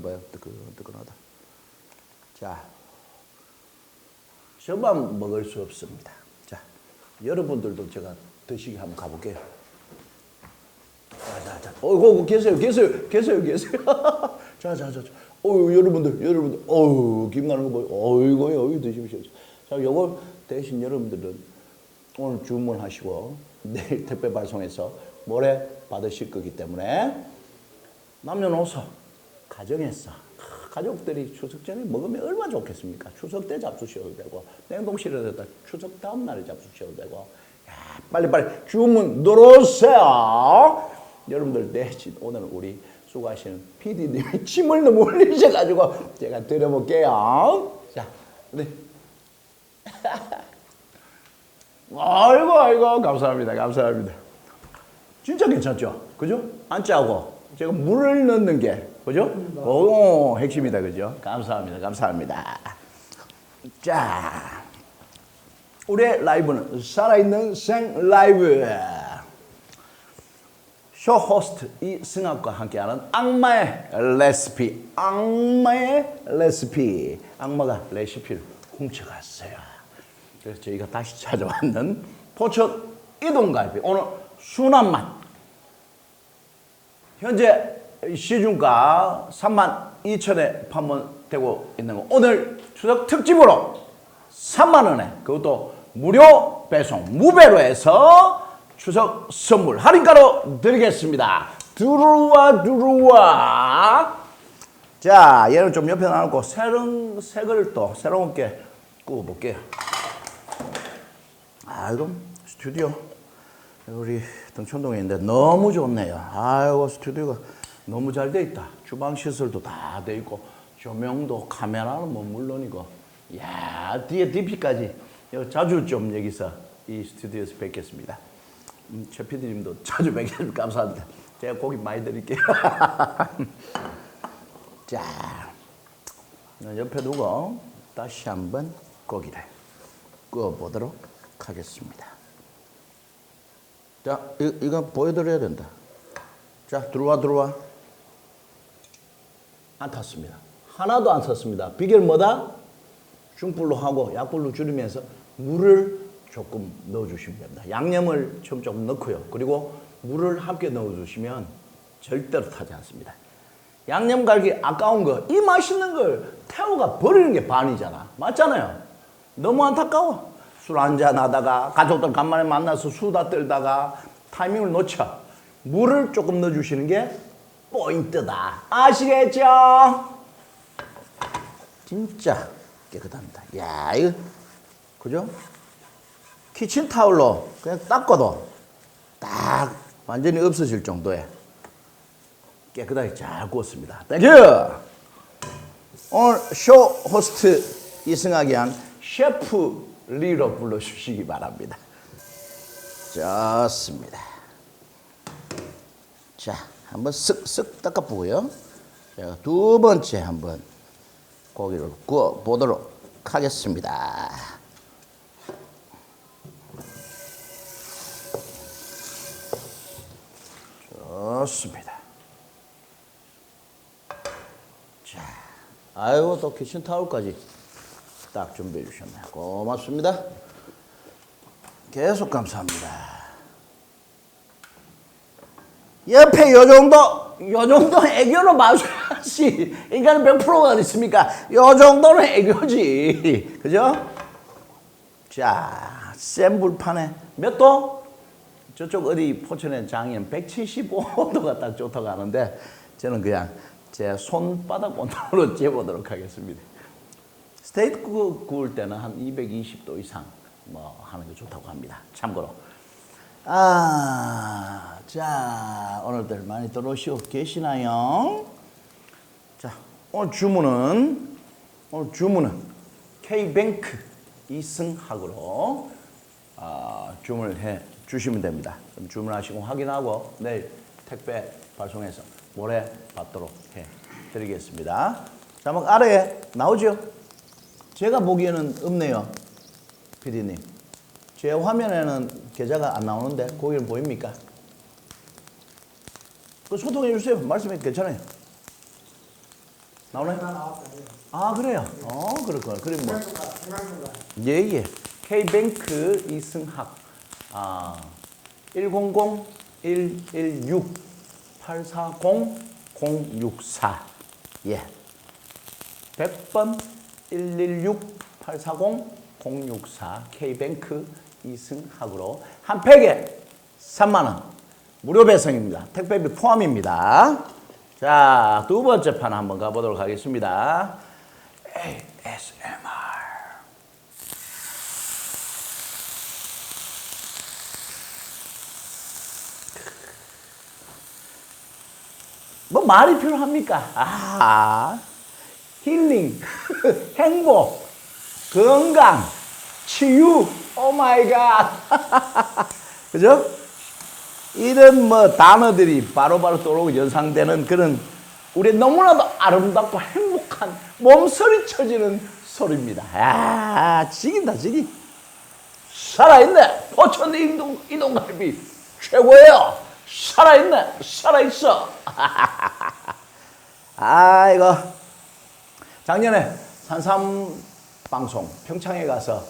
거 봐요. 뜨끈뜨끈하다. 자, 저만 먹을 수 없습니다. 자, 여러분들도 제가 드시게 한번 가볼게요. 자, 자, 자. 어이구, 계세요, 계세요, 계세요, 계세요. 자, 자, 자, 자. 어유 여러분들, 여러분들. 어유 김 나는 거 보여. 어이구, 어이 드십시오. 자, 요걸 대신 여러분들은 오늘 주문하시고 내일 택배 발송해서 모레 받으실 거기 때문에 남녀노소 가정에서 가족들이 추석 전에 먹으면 얼마나 좋겠습니까? 추석 때 잡수셔도 되고 냉동실에다 추석 다음 날에 잡수셔도 되고 야, 빨리빨리 주문 들어오세요. 여러분들 대신 오늘 우리 수고하시는 PD님이 침을 너무 흘리셔가지고 제가 드려볼게요. 자, 네. 아이고 아이고 감사합니다 감사합니다. 진짜 괜찮죠? 그죠? 안 짜고 제가 물을 넣는 게 그죠? 오 핵심이다 그죠? 감사합니다 감사합니다. 자 우리의 라이브는 살아있는 생 라이브 쇼 호스트 이승학과 함께하는 악마의 레시피 악마의 레시피 악마가 레시피를 훔쳐갔어요. 그래서 저희가 다시 찾아왔는 포천 이동갈비 오늘 순한 맛 현재 시중가 3만 2천에 판매되고 있는 거 오늘 추석 특집으로 3만 원에 그것도 무료 배송 무배로 해서 추석 선물 할인가로 드리겠습니다. 들어와 들어와. 자 얘는 좀 옆에 놔놓고 새로운 색을 또 새로운 게 구워볼게요. 아 이거 스튜디오 우리 등촌동에 있는데 너무 좋네요. 아이고 스튜디오가 너무 잘 돼 있다. 주방 시설도 다 돼 있고 조명도 카메라는 뭐 물론이고 야 뒤에 DP까지 자주 좀 여기서 이 스튜디오에서 뵙겠습니다. 음, 최 PD님도 자주 뵙겠습니다. 감사합니다. 제가 고기 많이 드릴게요. 자 옆에 두고 다시 한번 고기를 구워보도록 하겠습니다. 자, 이, 이거 보여드려야 된다. 자, 들어와, 들어와. 안 탔습니다. 하나도 안 탔습니다. 비결 뭐다? 중불로 하고 약불로 줄이면서 물을 조금 넣어주시면 됩니다. 양념을 좀 조금 넣고요. 그리고 물을 함께 넣어주시면 절대로 타지 않습니다. 양념갈비 아까운 거, 이 맛있는 걸 태호가 버리는 게 반이잖아. 맞잖아요. 너무 안타까워. 술 한잔 하다가 가족들 간만에 만나서 수다 떨다가 타이밍을 놓쳐. 물을 조금 넣어주시는 게 포인트다. 아시겠죠? 진짜 깨끗합니다. 야, 이거, 그죠? 키친타올로 그냥 닦아도 딱 완전히 없어질 정도의 깨끗하게 잘 구웠습니다. 땡큐! 오늘 쇼 호스트 이승학이 한 셰프 리로 불러주시기 바랍니다. 좋습니다. 자, 한번 쓱쓱 닦아보고요. 자, 두 번째 한번 고기를 구워 보도록 하겠습니다. 좋습니다. 자, 아이고 또 키친 타올까지 딱 준비해 주셨네요. 고맙습니다. 계속 감사합니다. 옆에 요 정도, 요 정도 애교로 마셔야지. 인간은 100%가 어디 있습니까? 요 정도는 애교지. 그죠? 자, 센 불판에 몇 도? 저쪽 어디 포천의 장인 175도가 딱 좋다고 하는데 저는 그냥 제 손바닥 온도로 재보도록 하겠습니다. 스테이크 구- 구울 때는 한 220도 이상 뭐 하는 게 좋다고 합니다. 참고로. 아, 자, 오늘들 많이 들어오시고 계시나요? 자, 오늘 주문은, 오늘 주문은 K뱅크 이승학으로 아, 주문을 해 주시면 됩니다. 그럼 주문하시고 확인하고 내일 택배 발송해서 모레 받도록 해 드리겠습니다. 자, 막 아래에 나오죠? 제가 보기에는 없네요. PD님. 제 화면에는 계좌가 안 나오는데 거기는 보입니까? 그 소통해 주세요. 말씀해 괜찮아요. 나왔어요. 아 그래요? 어 그렇구나. 그래 뭐. 예예. K뱅크 이승학 아 100 116 840 064 예. 100번 116 840 064 K뱅크 이승학으로 한 팩에 3만 원 무료 배송입니다. 택배비 포함입니다. 자, 두 번째 판 한번 가보도록 하겠습니다. ASMR. 뭐 말이 필요합니까? 아, 힐링, 행복, 건강, 치유, 오 마이 갓. 그죠? 이런 뭐 단어들이 바로 바로 떠오르고 연상되는 그런 우리 너무나도 아름답고 행복한 몸소리 쳐지는 소리입니다. 아, 지긴다, 지기. 살아있네. 포천 이동, 이동갈비 최고예요. 살아있네. 살아있어. 아이고. 작년에 산삼 방송 평창에 가서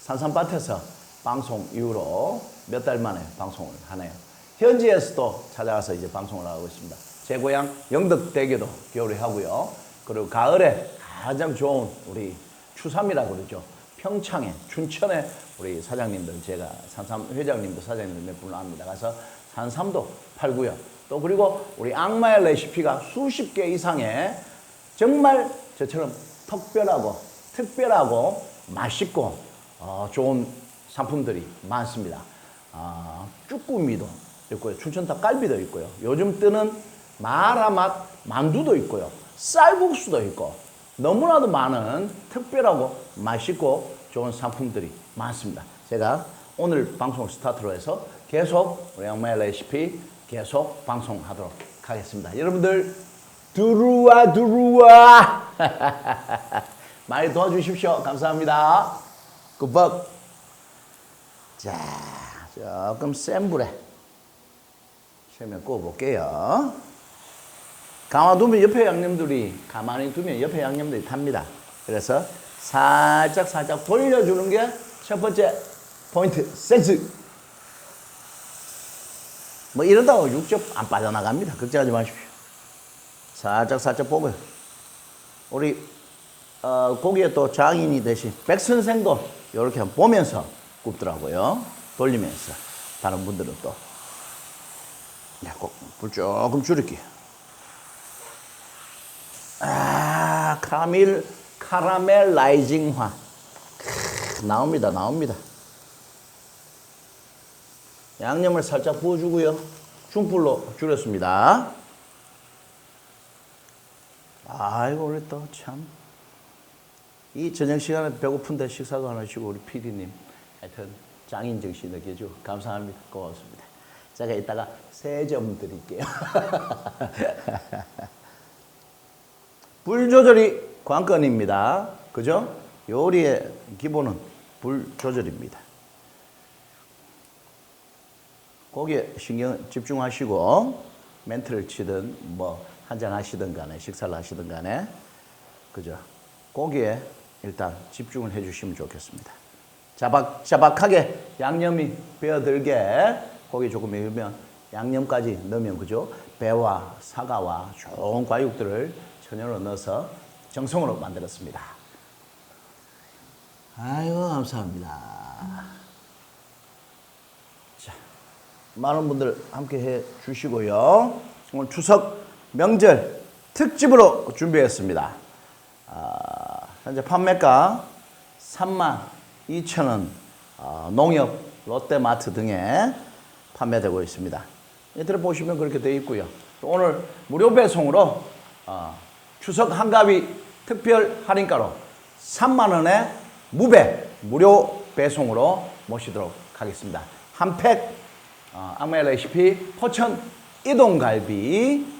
산삼밭에서 방송 이후로 몇 달 만에 방송을 하네요. 현지에서도 찾아가서 이제 방송을 하고 있습니다. 제 고향 영덕대교도 겨울에 하고요. 그리고 가을에 가장 좋은 우리 추삼이라고 그러죠. 평창에 춘천에 우리 사장님들 제가 산삼 회장님도 사장님들 몇 분을 압니다. 가서 산삼도 팔고요. 또 그리고 우리 악마의 레시피가 수십 개 이상의 정말 저처럼 특별하고 특별하고 맛있고 어, 좋은 상품들이 많습니다. 아, 쭈꾸미도 있고요. 춘천 닭갈비도 있고요. 요즘 뜨는 마라맛 만두도 있고요. 쌀국수도 있고 너무나도 많은 특별하고 맛있고 좋은 상품들이 많습니다. 제가 오늘 방송 스타트로 해서 계속 우리 엄마의 레시피 계속 방송하도록 하겠습니다. 여러분들 들어와 들어와 많이 도와주십시오. 감사합니다. 굿벅 자 조금 센 불에 최면 구워볼게요. 가만두면 옆에 양념들이 가만히 두면 옆에 양념들이 탑니다. 그래서 살짝 살짝 돌려주는 게 첫 번째 포인트 센스. 뭐 이러다가 육즙 안 빠져나갑니다. 걱정하지 마십시오. 살짝 살짝 보고요. 우리 어, 고기에 또 장인이 되신 백 선생도 이렇게 보면서 굽더라고요. 돌리면서 다른 분들은 또 야, 꼭불 조금 줄일게요. 아, 카밀 카라멜라이징화 크, 나옵니다, 나옵니다. 양념을 살짝 부어주고요. 중불로 줄였습니다. 아이고 우리 또 참. 이 저녁 시간에 배고픈데 식사도 안 하시고 우리 PD님 하여튼 짱인 정신 느껴주고 감사합니다. 고맙습니다. 제가 이따가 세 점 드릴게요. 불 조절이 관건입니다. 그죠? 요리의 기본은 불 조절입니다. 거기에 신경 집중하시고 멘트를 치든 뭐 한잔 하시든 간에 식사를 하시든 간에 그죠? 거기에 일단 집중을 해 주시면 좋겠습니다. 자박자박하게 양념이 배어들게 고기 조금 익으면 양념까지 넣으면 그죠? 배와 사과와 좋은 과육들을 천연으로 넣어서 정성으로 만들었습니다. 아이고 감사합니다. 자, 많은 분들 함께 해 주시고요. 오늘 추석 명절 특집으로 준비했습니다. 아, 현재 판매가 3만 2천 원 어, 농협 롯데마트 등에 판매되고 있습니다. 인터넷 보시면 그렇게 되어 있고요. 또 오늘 무료 배송으로 어, 추석 한가위 특별 할인가로 3만 원의 무배 무료 배송으로 모시도록 하겠습니다. 한팩 어, 악마의 레시피 포천 이동갈비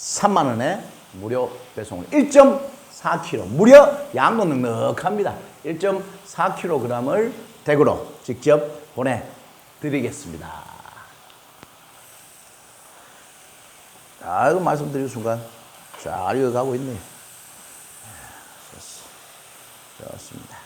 3만 원에 무료 배송을 1.4kg 무려 양도 넉넉합니다. 1.4kg을 댁으로 직접 보내드리겠습니다. 아, 이거 말씀드린 순간 잘 이어가고 있네. 예, 좋습니다.